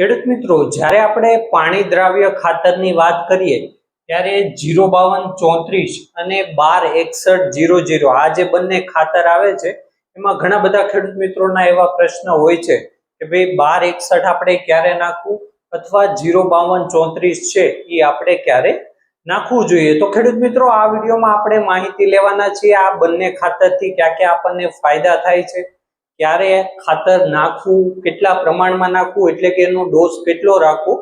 ખેડૂત મિત્રો, જ્યારે આપણે પાણી દ્રાવ્ય ખાતરની વાત કરીએ, ત્યારે જીરો બાવન ચોત્રીસ અને બાર એકસઠ જીરો જીરો આ જે બંને ખાતર આવે છે, એમાં ઘણા બધા ખેડૂત મિત્રોના એવા પ્રશ્ન હોય છે કે ભાઈ બાર એકસઠ આપણે ક્યારે નાખવું અથવા જીરો બાવન ચોત્રીસ છે એ આપણે ક્યારે નાખવું જોઈએ? તો ખેડૂત મિત્રો, આ વિડીયોમાં આપણે માહિતી લેવાના છીએ આ બંને ખાતરથી ક્યાં ક્યાં આપણને ફાયદા થાય છે ક્યારે ખાતર નાખવું, કેટલા પ્રમાણમાં નાખવું, એટલે કે એનો ડોઝ કેટલો રાખવો,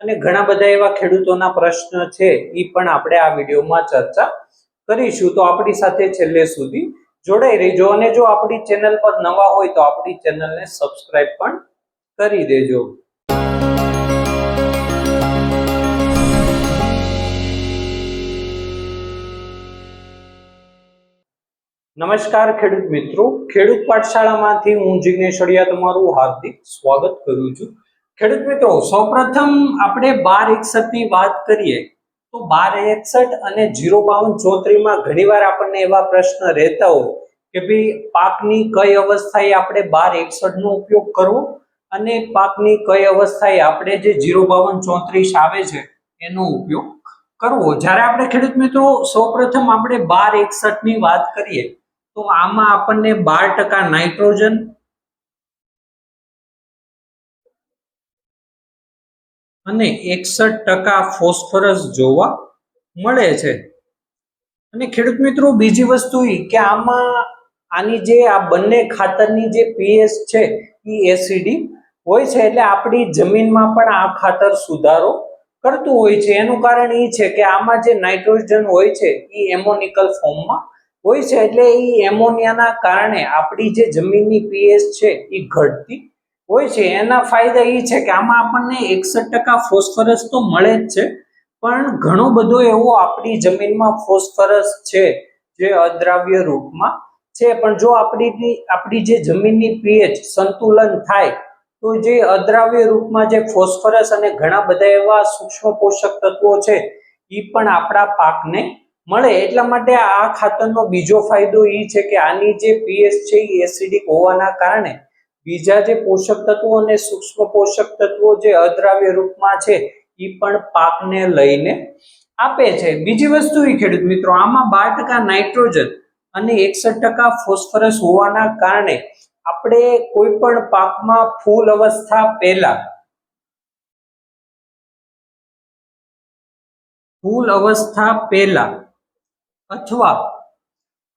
અને ઘણા બધા એવા ખેડૂતોના પ્રશ્ન છે એ પણ આપણે આ વિડીયોમાં ચર્ચા કરીશું. તો આપણી સાથે છેલ્લે સુધી જોડાઈ રહેજો, અને જો આપણી ચેનલ પર નવા હોય તો આપણી ચેનલને સબસ્ક્રાઇબ પણ કરી દેજો. નમસ્કાર ખેડૂત મિત્રો. ખેડૂત પાઠશાળામાંથી હું જિગ્નેશ અડિયા તમારું હાર્દિક સ્વાગત કરું છું. ખેડૂત મિત્રો, સૌપ્રથમ આપણે બાર એકસઠની વાત કરીએ તો બાર એકસઠ અને જીરો બાવન ચોત્રીમાં ઘણીવાર આપણને એવા પ્રશ્ન રહેતા હોય કે ભાઈ પાકની કઈ અવસ્થાએ આપણે બાર એકસઠ નો ઉપયોગ કરવો અને પાકની કઈ અવસ્થાએ આપણે જે જીરો બાવન ચોત્રીસ આવે છે એનો ઉપયોગ કરવો. જ્યારે આપણે ખેડૂત મિત્રો, સૌપ્રથમ આપણે બાર એકસઠની વાત કરીએ તો આમાં આપણને બાર ટકા નાઇટ્રોજન અને એકસઠ ટકા ફોસ્ફરસ જોવા મળે છે. અને ખેડૂત મિત્રો, બીજી વસ્તુ એ કે આમાં આની જે આ બંને ખાતરની જે પીએસ છે એ એસિડિક હોય છે, એટલે આપણી જમીનમાં પણ આ ખાતર સુધારો કરતું હોય છે. એનું કારણ એ છે કે આમાં જે નાઇટ્રોજન હોય છે એ એમોનિકલ ફોર્મમાં હોય છે એટલે એ એમોનિયાના કારણે આપણી જે જમીનની પીએચ છે એ ઘટતી હોય છે. એના ફાયદા એ છે કે આમાં આપણને એકસઠ ટકા ફોસ્ફરસ તો મળે જ છે, પણ ઘણો બધો એવો આપણી જમીનમાં ફોસ્ફરસ છે જે અદ્રાવ્ય રૂપમાં છે. પણ જો આપણી આપણી જે જમીનની પીએચ સંતુલન થાય, તો જે અદ્રાવ્ય રૂપમાં જે ફોસ્ફરસ અને ઘણા બધા એવા સૂક્ષ્મ પોષક તત્વો છે એ પણ આપણા પાકને મળે એટલા માટે આ ખાતરનો બીજો ફાયદો એ છે કે આની જે પીએચ છે એ એસિડિક હોવાના કારણે બીજા જે પોષક તત્વો અને સૂક્ષ્મ પોષક તત્વો જે અદ્રાવ્ય રૂપમાં છે એ પણ પાકને લઈને આપે છે. બીજી વસ્તુ એ ખેડૂત મિત્રો, આમાં બાર ટકા નાઇટ્રોજન અને એકસઠ ટકા ફોસ્ફરસ હોવાના કારણે આપણે કોઈ પણ પાકમાં ફૂલ અવસ્થા પહેલા ફૂલ અવસ્થા પહેલા અથવા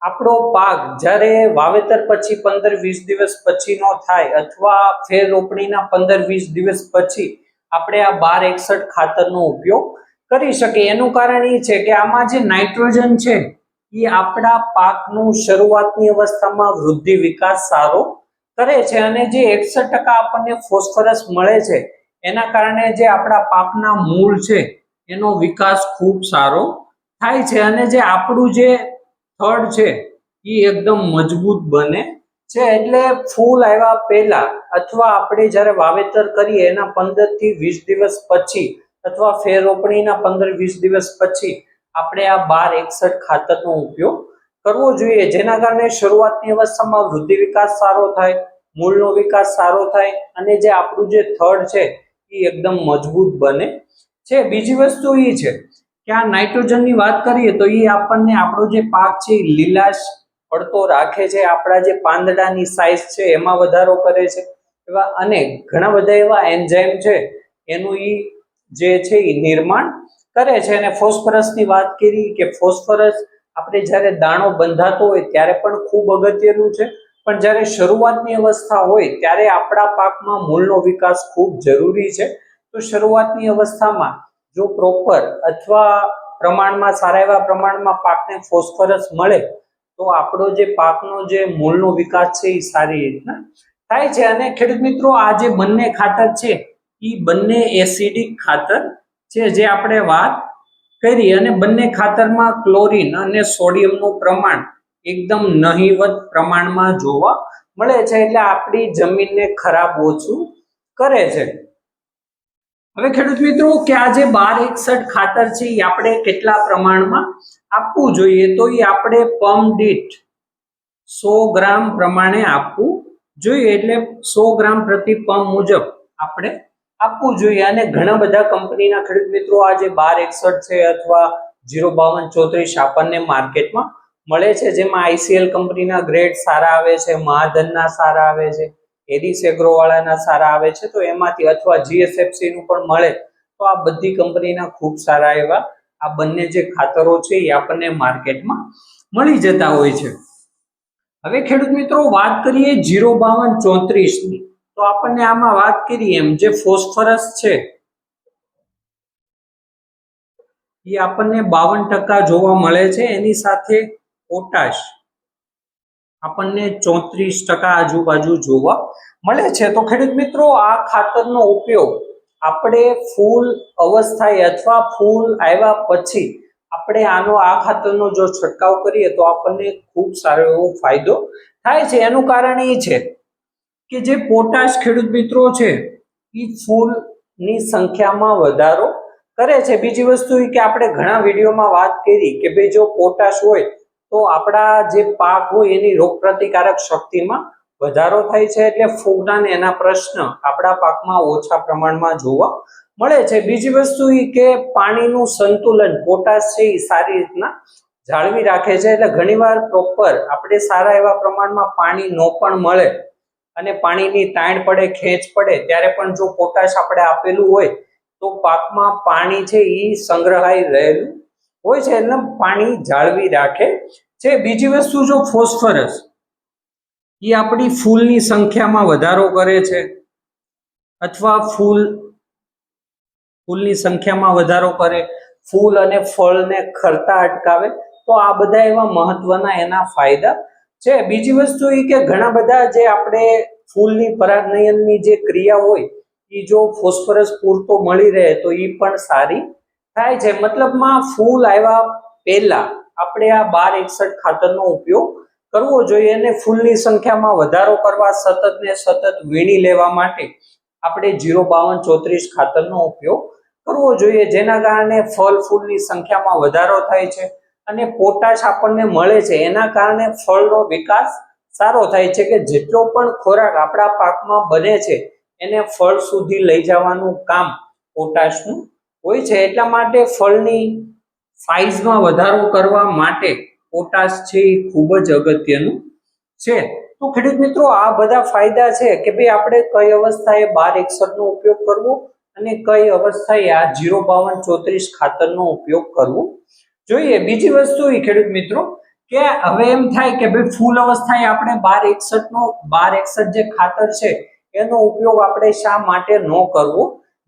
આપણો પાક જ્યારે વાવેતર પછી પંદર વીસ દિવસ પછીનો થાય અથવા ફેર રોપણીના પંદર વીસ દિવસ પછી આપણે આ બાર એકસઠ ખાતરનો ઉપયોગ કરી શકીએ. એનું કારણ એ છે કે આમાં જે નાઇટ્રોજન છે, એ આપણા પાકનું શરૂઆતની અવસ્થામાં વૃદ્ધિ વિકાસ સારો કરે છે અને જે એકસઠ ટકા આપણને ફોસ્ફરસ મળે છે, એના કારણે જે આપણા પાકના મૂળ છે, એનો વિકાસ ખૂબ સારો થાય છે અને જે આપણું જે થડ છે એ એકદમ મજબૂત બને છે. એટલે ફૂલ આવ્યા પહેલા અથવા આપણે જ્યારે વાવેતર કરીએ એના પંદરથી વીસ દિવસ પછી અથવા ફેર રોપણીના પંદર વીસ દિવસ પછી આપણે આ બાર એકસઠ ખાતરનો ઉપયોગ કરવો જોઈએ. જેના કારણે શરૂઆતની અવસ્થામાં વૃદ્ધિ વિકાસ સારો થાય, મૂળનો વિકાસ સારો થાય અને જે આપણું જે થડ છે એ એકદમ મજબૂત બને છે. બીજી વસ્તુ એ છે કે આ નાઇટ્રોજનની વાત કરીએ તો એ આપણને આપણો જે પાક છે એ લીલાશ પડતો રાખે છે. આપણા જે પાંદડાની સાઇઝ છે એમાં વધારો કરે છે. એવા અને ઘણા બધા એવા એન્ઝાઇમ છે એનું એ જે છે એ નિર્માણ કરે છે. અને ફોસ્ફરસની વાત કરી કે ફોસ્ફરસ આપણે જ્યારે દાણો બંધાતો હોય ત્યારે પણ ખૂબ અગત્યનું છે. પણ જ્યારે શરૂઆતની અવસ્થા હોય ત્યારે આપણા પાકમાં મૂળનો વિકાસ ખૂબ જરૂરી છે. તો શરૂઆતની અવસ્થામાં જો પ્રોપર અથવા પ્રમાણમાં સારા એવા પ્રમાણમાં પાકને ફોસ્ફરસ મળે, તો આપણો જે પાકનો જે મૂળનો વિકાસ છે એ સારી રીતના થાય છે. અને ખેડૂત મિત્રો, આ જે બંને ખાતર છે એ બંને એસિડિક ખાતર છે જે આપણે વાત કરી. અને બંને ખાતરમાં ક્લોરીન અને સોડિયમનું પ્રમાણ એકદમ નહીવત પ્રમાણમાં જોવા મળે છે. એટલે આપણી જમીનને ખરાબ ઓછું કરે છે. હવે ખેડૂત મિત્રો, કે આ જે બાર એકસઠ ખાતર છે એ આપણે કેટલા પ્રમાણમાં આપવું જોઈએ? તો એ આપણે પમ દીઠ સો ગ્રામ પ્રમાણે આપવું જોઈએ. એટલે સો ગ્રામ પ્રતિ પમ મુજબ આપણે આપવું જોઈએ. અને ઘણા બધા કંપનીના ખેડૂત મિત્રો આજે બાર એકસઠ છે અથવા જીરો બાવન ચોત્રીસ આપણને માર્કેટમાં મળે છે. જેમાં આઈસીએલ કંપનીના ગ્રેડ સારા આવે છે, મહાધનના સારા આવે છે. એડિસ એગ્રો વાળાના સારા આવે છે, તો એમાંથી અથવા જીએસએફસી નું પણ મળે, તો આ બધી કંપનીના ખૂબ સારા એવા આ બંને જે ખાતરો છે એ આપણને માર્કેટમાં મળી જતા હોય છે. હવે ખેડૂત મિત્રો વાત કરીએ જીરો બાવન ચોત્રીસની, તો આપણને આમાં વાત કરી એમ જે ફોસ્ફરસ છે, એ આપણને બાવન ટકા જોવા મળે છે, એની સાથે પોટાશ આપણને ચોત્રીસ ટકા આજુબાજુ જોવા મળે છે. તો ખેડૂત મિત્રો, આ ખાતરનો ઉપયોગ આપણે ફૂલ અવસ્થાએ અથવા ફૂલ આવ્યા પછી આપણે આનો, આ ખાતરનો જો છંટકાવ કરીએ તો આપણને ખૂબ સારો એવો ફાયદો થાય છે. એનું કારણ એ છે કે જે પોટાશ ખેડૂત મિત્રો છે એ ફૂલની સંખ્યામાં વધારો કરે છે. બીજી વસ્તુ કે આપણે ઘણા વિડીયોમાં વાત કરી કે ભાઈ જો પોટાશ હોય તો આપણા જે પાક હોય એની રોગ પ્રતિકારક શક્તિમાં વધારો થાય છે એટલે ફૂગના એના પ્રશ્ન આપણા પાકમાં ઓછા પ્રમાણમાં જોવા મળે છે. બીજી વસ્તુ એ કે પાણીનું સંતુલન પોટાશ છે એ સારી રીતના જાળવી રાખે છે એટલે ઘણીવાર પ્રોપર આપણે સારા એવા પ્રમાણમાં પાણી નો પણ મળે અને પાણીની તાણ પડે, ખેંચ પડે, ત્યારે પણ જો પોટાશ આપણે આપેલું હોય તો પાકમાં પાણી છે એ સંગ્રહાઈ રહેલું હોય છે એટલે પાણી જાળવી રાખે છે. બીજી વસ્તુ જો ફોસ્ફરસ, એ આપણી ફૂલની સંખ્યામાં વધારો કરે છે અથવા ફૂલ, ફૂલની સંખ્યામાં વધારો કરે, ફૂલ અને ફળને ખરતા અટકાવે, તો આ બધા એવા મહત્વના એના ફાયદા છે. બીજી વસ્તુ એ કે ઘણા બધા જે આપણે ફૂલની પરાગનયનની જે ક્રિયા હોય, એ જો ફોસ્ફરસ પૂરતો મળી રહે તો એ પણ સારી થાય છે. મતલબમાં ફૂલ આવ્યા પહેલા આપણે આ બાર એકસઠ ખાતરનો ઉપયોગ કરવો જોઈએ અને ફૂલની સંખ્યામાં વધારો કરવા સતત ને સતત વીણી લેવા માટે આપણે જીરો બાવન ચોત્રીસ ખાતરનો ઉપયોગ કરવો જોઈએ. જેના કારણે ફળ ફૂલની સંખ્યામાં વધારો થાય છે અને પોટાશ આપણને મળે છે. એના કારણે ફળનો વિકાસ સારો થાય છે કે જેટલો પણ ખોરાક આપણા પાકમાં બને છે, એને ફળ સુધી લઈ જવાનું કામ પોટાશનું હોય છે એટલા માટે ફળની સાઈઝમાં વધારો કરવા માટે પોટાશ છે એ ખૂબ જ અગત્યનું છે. તો ખેડૂત મિત્રો, આ બધા ફાયદા છે કે ભાઈ આપણે કઈ અવસ્થાએ બાર એકસઠનો ઉપયોગ કરવો અને કઈ અવસ્થાએ આ જીરો બાવન ચોત્રીસ ખાતરનો ઉપયોગ કરવો. જોઈએ, બીજી વસ્તુ એ ખેડૂત મિત્રો, કે હવે એમ થાય કે ભાઈ ફૂલ અવસ્થાએ આપણે બાર એકસઠનો, બાર એકસઠ જે ખાતર છે, એનો ઉપયોગ આપણે શા માટે ન કરવો?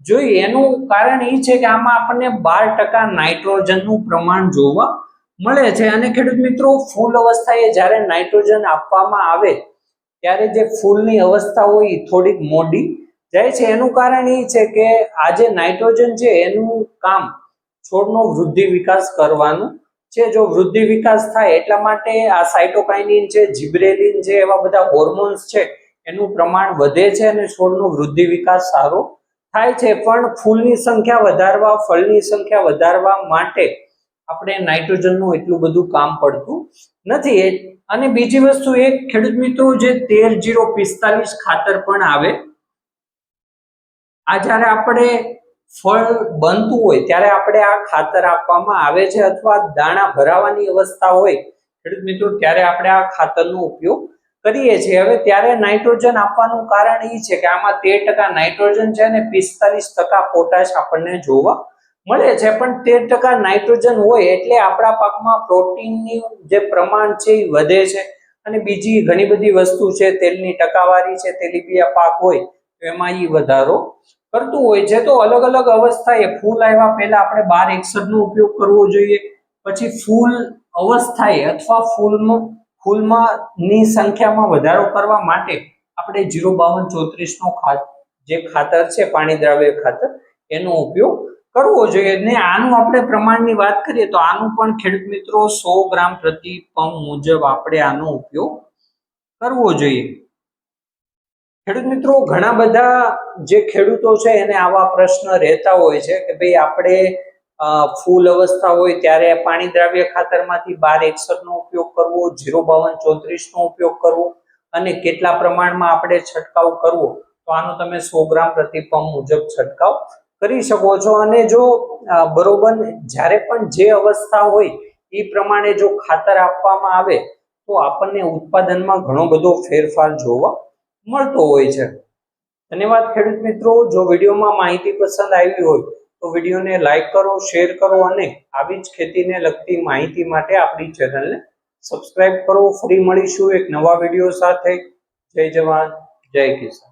જોઈએ એનું કારણ એ છે કે આમાં આપણને બાર ટકા નાઇટ્રોજનનું પ્રમાણ જોવા મળે છે. અને ખેડૂત મિત્રો, ફૂલ અવસ્થાએ જ્યારે નાઇટ્રોજન આપવામાં આવે, ત્યારે જે ફૂલની અવસ્થા હોય એ થોડીક મોડી જાય છે. એનું કારણ એ છે કે આ જે નાઇટ્રોજન છે, એનું કામ છોડનો વૃદ્ધિ વિકાસ કરવાનું છે. જો વૃદ્ધિ વિકાસ થાય, એટલા માટે આ સાઇટોકાઇનિન છે, જીબ્રેલિન છે, એવા બધા હોર્મોન્સ છે, એનું પ્રમાણ વધે છે અને છોડનો વૃદ્ધિ વિકાસ સારો થાય છે, પણ ફૂલની સંખ્યા વધારવા, ફળની સંખ્યા વધારવા માટે આપણે નાઇટ્રોજનનું એટલું બધું કામ પડતું નથી. અને બીજી વસ્તુ એ, ખેડૂત મિત્રો, જે તેર જીરો પિસ્તાલીસ ખાતર પણ આવે, આ જ્યારે આપણે ફળ બનતું હોય, ત્યારે આપણે આ ખાતર આપવામાં આવે છે અથવા દાણા ભરાવાની અવસ્થા હોય, ખેડૂત મિત્રો, ત્યારે આપણે આ ખાતરનો ઉપયોગ કરીએ છીએ. હવે ત્યારે નાઇટ્રોજન આપવાનું કારણ એ છે કે આમાં તેર ટકા નાઇટ્રોજન છે અને પિસ્તાલીસ ટકા પોટાશ આપણને જોવા મળે છે. પણ તેર ટકા નાઇટ્રોજન હોય એટલે આપણા પાકમાં પ્રોટીનની જે પ્રમાણ છે એ વધે છે. અને બીજી ઘણી બધી વસ્તુ છે, તેલની ટકાવારી છે તેલીબિયા પાક હોય એમાં એ વધારો કરતું હોય છે. તો અલગ અલગ અવસ્થાએ ફૂલ આવ્યા પહેલા આપણે બાર એકસઠ ઉપયોગ કરવો જોઈએ. પછી ફૂલ અવસ્થાએ અથવા ફૂલમાં ફૂલમાં ની સંખ્યામાં વધારો કરવા માટે આપણે જીરો બાવન ચોત્રીસ નો જે ખાતર છે, પાણી દ્રાવ્ય ખાતર, એનો ઉપયોગ કરવો જોઈએ. ને આનું આપણે પ્રમાણની વાત કરીએ તો આનું પણ ખેડૂત મિત્રો સો ગ્રામ પ્રતિ પંપ મુજબ આપણે આનો ઉપયોગ કરવો જોઈએ. ખેડૂત મિત્રો, ઘણા બધા જે ખેડૂતો છે એને આવા પ્રશ્ન રહેતા હોય છે કે ભાઈ આપણે ફૂલ અવસ્થા હોય ત્યારે પાણી દ્રાવ્ય ખાતરમાંથી બાર એકસઠ નો ઉપયોગ કરવો ઝીરો બાવન ચોત્રીસ નો ઉપયોગ કરવો અને કેટલા પ્રમાણમાં આપણે છંટકાવ કરવો, તો આનો તમે સો ગ્રામ પ્રતિ મુજબ છંટકાવ કરી શકો છો. અને જો બરોબર જ્યારે પણ જે અવસ્થા હોય એ પ્રમાણે જો ખાતર આપવામાં આવે, તો આપણને ઉત્પાદનમાં ઘણો બધો ફેરફાર જોવા મળતો હોય છે. ધન્યવાદ ખેડૂત મિત્રો. જો વિડીયોમાં માહિતી પસંદ આવી હોય તો વિડીયોને લાઇક કરો, શેર કરો અને આવી જ ખેતીને લગતી માહિતી માટે આપણી ચેનલને સબસ્ક્રાઇબ કરો. ફરી મળીશું એક નવા વીડિયો સાથે. જય જવાન, જય કિસાન.